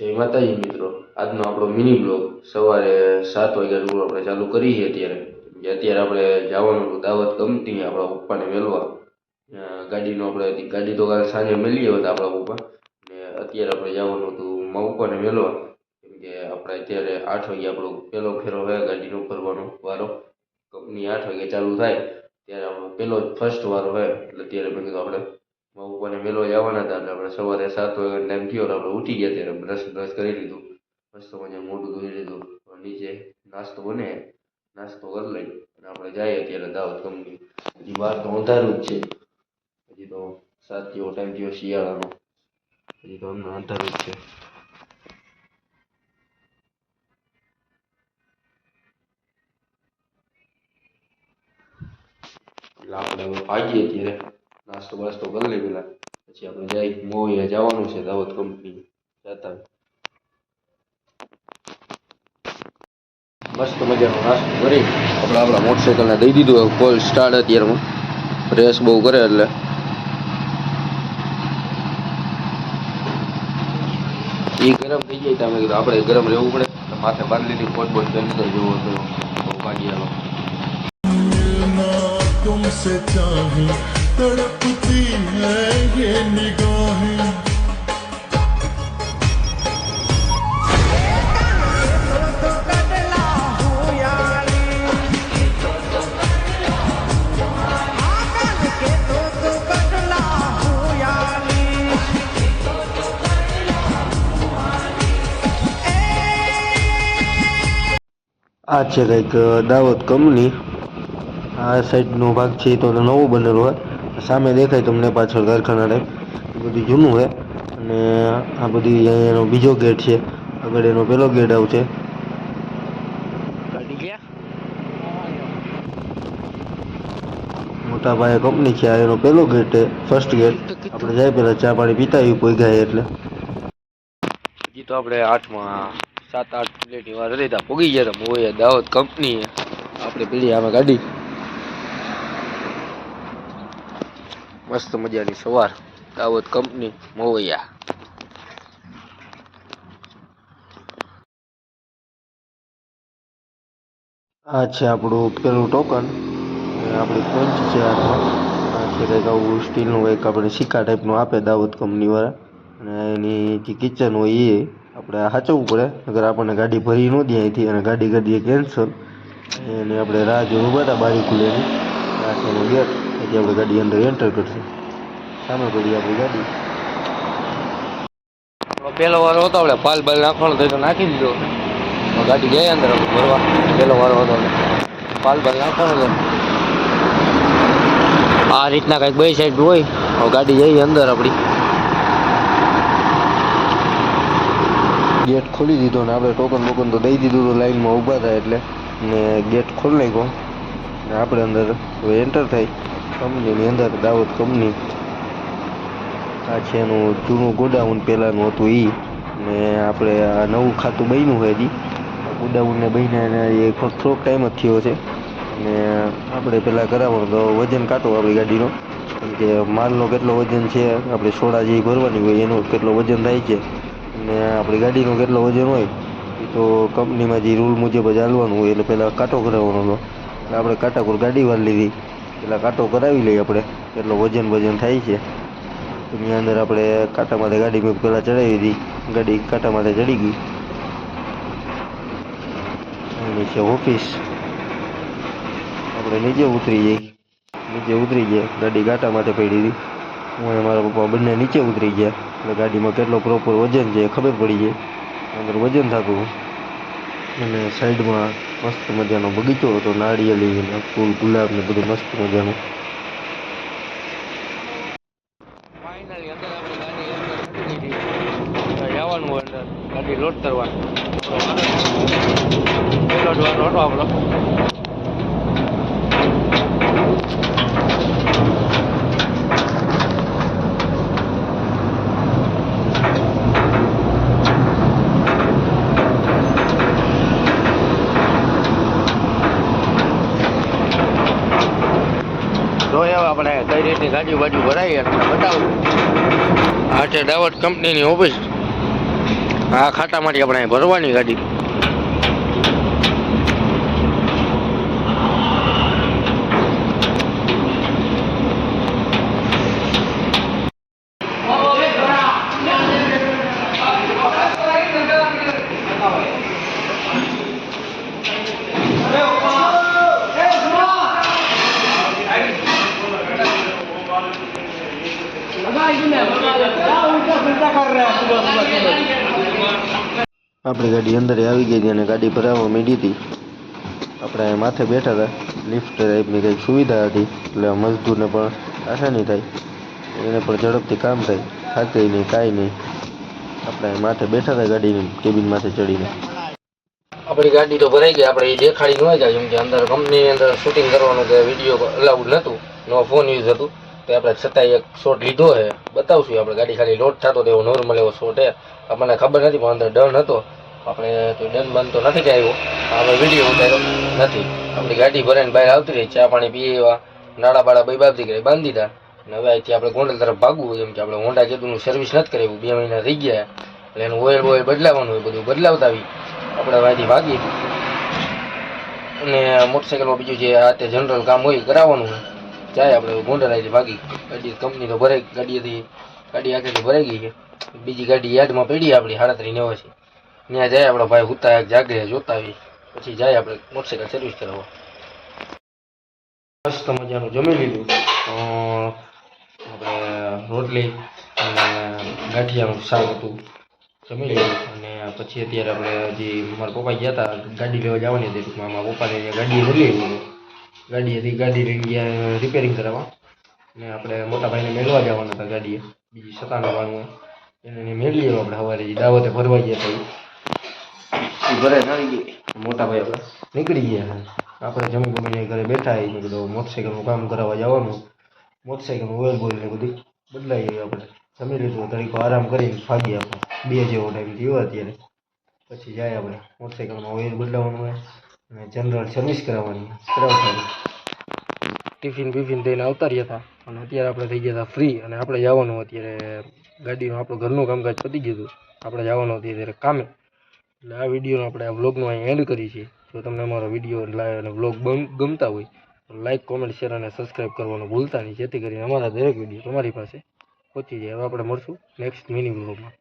જય માતાજી મિત્રો. આજનો આપણો મિની બ્લોગ સવારે સાત વાગ્યાનું આપણે ચાલુ કરીએ અત્યારે. અત્યારે આપણે જવાનું દાવત ગમતી આપણા પપ્પાને મેળવા ગાડીનો આપણે ગાડી તો કાલે સાંજે મેળવીએ હતા આપણા પપ્પા. ને અત્યારે આપણે જવાનું હતું મા પપ્પાને મેળવા કેમ કે આપણે અત્યારે આઠ વાગે આપણો પહેલો ફેરો હોય ગાડીનો ફરવાનો વારો. કંપની આઠ વાગે ચાલુ થાય. ત્યારે આપણો પહેલો જ ફર્સ્ટ વારો હોય. એટલે અત્યારે મેં કીધું આપણે પપ્પાને વેલો જવાના હતા એટલે આપણે સવારે સાત વાગે ટાઈમ થયો એટલે આપણે ઉઠી ગયા ત્યારે બ્રશ બ્રશ કરી લીધું. મસ્ત મજા મોઢું ધોઈ લીધું. નીચે નાસ્તો બને. નાસ્તો કરી લઈ અને આપણે જઈએ અત્યારે દાવત કંપની. હજી બહાર તો અંધારું જ છે. હજી તો સાત જેવો ટાઈમ થયો શિયાળાનો. હજી તો હમણાં અંધારું જ છે. એટલે આપણે ભાગીએ અત્યારે નાસ્તો વાસ્તો કરી લઈ પેલા. પછી આપણે જાય મોયા જવાનું છે દાવત કંપની જતા મસ્ત મજાનો નાસ્તો કરી આપણે આપણા મોટરસાઇકલને દઈ દીધું કોલ સ્ટાર્ટ અત્યારમાં. રેસ બહુ કરે એટલે. એ ગરમ થઈ જાય તમે કીધું આપણે ગરમ રહેવું પડે. માથે બાંધલીની કોટ બોટ કરી તો જોવો તો ભાગી આવો तड़पती है ये निगाहें આ છે કંઈક દાવત કંપની આ સાઈડનો ભાગ છે એ તો નવો બનેલો હોય સામે દેખાય તમને પાછળ કારખાના ટાઈપ બધું જૂનું છે. અને આ બધી એનો બીજો ગેટ છે. આગળ એનો પેલો ગેટ આવશે મોટા પાયે કંપની છે આ એનો પેલો ગેટ છે ફર્સ્ટ ગેટ આપણે જાય પેલા ચા પાણી પીતા આવ્યું કોઈ ગાય એટલે. હજી તો આપણે આઠમાં સાત આઠ પ્લેટની વાર હતી ત્યાં પોગી ગયા હતા. મોય દાવત કંપની આપણે પેલી આમાં ગાડી મસ્ત મજાની સવાર. દાવત કંપની, મોવૈયા. આ છે આપણું પેલું ટોકન આપણી પંચ છે આ છે કંઈક આવું સ્ટીલનું કંઈક આપણે સિક્કા ટાઈપનું આપે દાવત કંપનીવાળા અને એની જે કિચન હોય એ આપણે સાચવવું પડે. અગર આપણને ગાડી ભરી ન દે અહીંથી અને ગાડી ગાડીએ કેન્સલ એને આપણે રાહ જોવું બધા બારી ખુલેની આ છે ગેટ અહીંથી આપણે ગાડી અંદર એન્ટર કરશે. સામે પડી આપણી ગાડી. પહેલો વારો હતો આપણે પાલ બાલ નાખવાનો તો નાખી દીધો. ગાડી જાય અંદર ભરવા. પહેલો વારો હતો પાલ બાલ નાખવાનો આ રીતના કંઈક બે સાઈડ હોય ગાડી જઈએ અંદર આપણી. ગેટ ખોલી દીધો ને આપણે ટોકન બોકન તો દઈ દીધું તો લાઈનમાં ઊભા હતા એટલે. ને ગેટ ખોલી નાખ્યો. ને આપણે અંદર એન્ટર થઈ. કંપનીની અંદર દાઉદ કંપની આ છે એનું જૂનું ગોડાઉન પહેલાંનું હતું એ ને આપણે આ નવું ખાતું બન્યું હોય હજી. ગોડાઉનને બન્યા એ થોડોક ટાઈમ જ થયો છે. ને આપણે પહેલાં કરાવવાનું તો વજન કાઢો આપણી ગાડીનો. કે માલનો કેટલો વજન છે, આપણે સોડા જે ભરવાની હોય, એનો કેટલો વજન થાય છે. ને આપણી ગાડીનો કેટલો વજન હોય, એ તો કંપનીમાં જે રૂલ મુજબ જ હાલવાનું હોય, એટલે પહેલાં કાંટો કરાવવાનો હતો. આપણે કાંટા પર ગાડી વાર લીધી. પહેલાં કાંટો કરાવી લઈએ આપણે. કેટલો વજન વજન થાય છે. એની અંદર આપણે કાંટા માથે ગાડી મેં પહેલાં ચડાવી દી ગાડી કાંટા માથે ચડી ગઈ. એની છે ઓફિસ. આપણે નીચે ઉતરી જઈ નીચે ઉતરી ગયા ગાડી કાંટા માથે પડી હતી. હું મારા પપ્પા બંને નીચે ઉતરી ગયા. એટલે ગાડીમાં કેટલો પ્રોપર વજન છે ખબર પડી જાય અંદર વજન થતું. અને સાઈડમાં મસ્ત મજાનો બગીચો હતો નાળિયેરી ફૂલ, ગુલાબ ને બધું મસ્ત મજાનું. જવાનું અંદર ગાડી લોડ કરવાનું. વારો આપણો. આપણે કઈ રીતની ગાડી બાજુ ભરાઈ બતાવું. આ છે દાવત કંપનીની ઓફિસ આ ખાતા માટે આપણે ભરવાની ગાડી. આપણી ગાડી અંદર આવી ગઈ હતી અને ગાડી ભરાવવા મીડી હતી. આપણે માથે બેઠા હતા. લિફ્ટ ટાઈપની કંઈક સુવિધા હતી. એટલે મજદૂરને પણ આસાની થાય. એને પણ ઝડપથી કામ થાય. થાકે નહીં, કાંઈ નહીં. આપણે માથે બેઠા હતા ગાડીની કેબિન માથે ચડીને. આપણી ગાડી તો ભરાઈ ગઈ. આપણે એ દેખાડી ન જાય કેમ કે અંદર કંપનીની અંદર શૂટિંગ કરવાનું કે વીડિયો અલાઉડ નહોતું. નો ફોન યુઝ હતું. તો આપણે છતાંય એક શોટ લીધો છે. બતાવશું આપણે, ગાડી ખાલી લોડ થતો તેવો નોર્મલ એવો શોટ છે. આપણને ખબર નથી, પણ અંદર ડન હતો. આપણે તો ડન બંધ તો નથી આવ્યો આપણે વીડિયો ઉતાર્યો નથી. આપણી ગાડી ભરાઈને બહાર આવતી રહી, ચા પાણી પીએ એવા, નાળા બાળા બે બાબતી કરી બાંધી દીધા. અને હવે અહીંથી આપણે ગોંડલ તરફ ભાગવું એમ કે આપણે હોન્ડા જેતુંનું સર્વિસ નથી કરાવ્યું બે મહિના થઈ ગયા. એટલે એનું ઓઇલ ઓઇલ બદલાવાનું હોય, બધું બદલાવતા આવી. આપણે અહીંથી ભાગી અને મોટરસાઇકલમાં બીજું જે આ તે જનરલ કામ હોય કરાવવાનું હોય. જાય આપણે ગોંડલ અહીંથી ભાગી. ગાડી કંપની તો ભરાઈ ગાડીથી ગાડી આખેથી ભરાઈ ગઈ છે. બીજી ગાડી યાદમાં પડી આપણી સાડત્રીસ નેવાસી ત્યાં જાય આપણો ભાઈ હુતા જાગે જોતા પછી જાય આપણે મોટરસાઇકલ સર્વિસ કરાવવા મસ્ત મજાનું જમી લીધું. આપણે રોટલી અને ગાંઠિયાનું શાક હતું. જમી લીધું. અને પછી અત્યારે આપણે હજી મારા પપ્પા ગયા હતા, ગાડી લેવા જવાની હતી. ટૂંકમાં મારા પપ્પાને ગાડી ભરી લીધી ગાડી હતી ગાડી લઈને ગયા રિપેરિંગ કરાવવા. ને આપણે મોટા ભાઈને મેળવા જવાના હતા ગાડીએ બીજી સતાના વાળું એને મેળવીએ મેળવી આપણે સવારે દાવતે ફરવા ગયા હતા એ ઘરે આવી ગઈ? મોટા ભાઈ આપણે નીકળી ગયા આપણે જમી ગમીને ઘરે બેઠા મેં કીધું મોટરસાઇકલનું કામ કરાવવા જવાનું. મોટરસાઇકલનું ઓઇલ બોઇલ ને બધી બદલાઈ ગયું આપણે. જમી લીધું તરીકો આરામ કરીને ભાગી આપણે. બે જેવો ટાઈમ થયો અત્યારે. પછી જાય આપણે. મોટરસાઇકલમાં ઓઇલ બદલાવવાનું હોય. અને જનરલ સર્વિસ કરાવવાની. કરાવતા ટિફિન બિફિન થઈને આવતા રહ્યા હતા, અને અત્યારે આપણે થઈ ગયા હતા ફ્રી અને આપણે જવાનું અત્યારે ગાડીનું આપણું ઘરનું કામકાજ પતી ગયું હતું. આપણે જવાનું અત્યારે કામે. એટલે આ વિડીયોનો આપણે આ વ્લોગનું અહીં એન્ડ કરી છીએ. જો તમને અમારો વીડિયો લાઈવ અને વ્લોગ ગમતા હોય, તો લાઇક કોમેન્ટ શેર અને સબસ્ક્રાઈબ કરવાનું ભૂલતા નહીં. જેથી કરીને અમારા દરેક વીડિયો તમારી પાસે પહોંચી જાય. હવે આપણે મળશું નેક્સ્ટ મિની વ્લોગમાં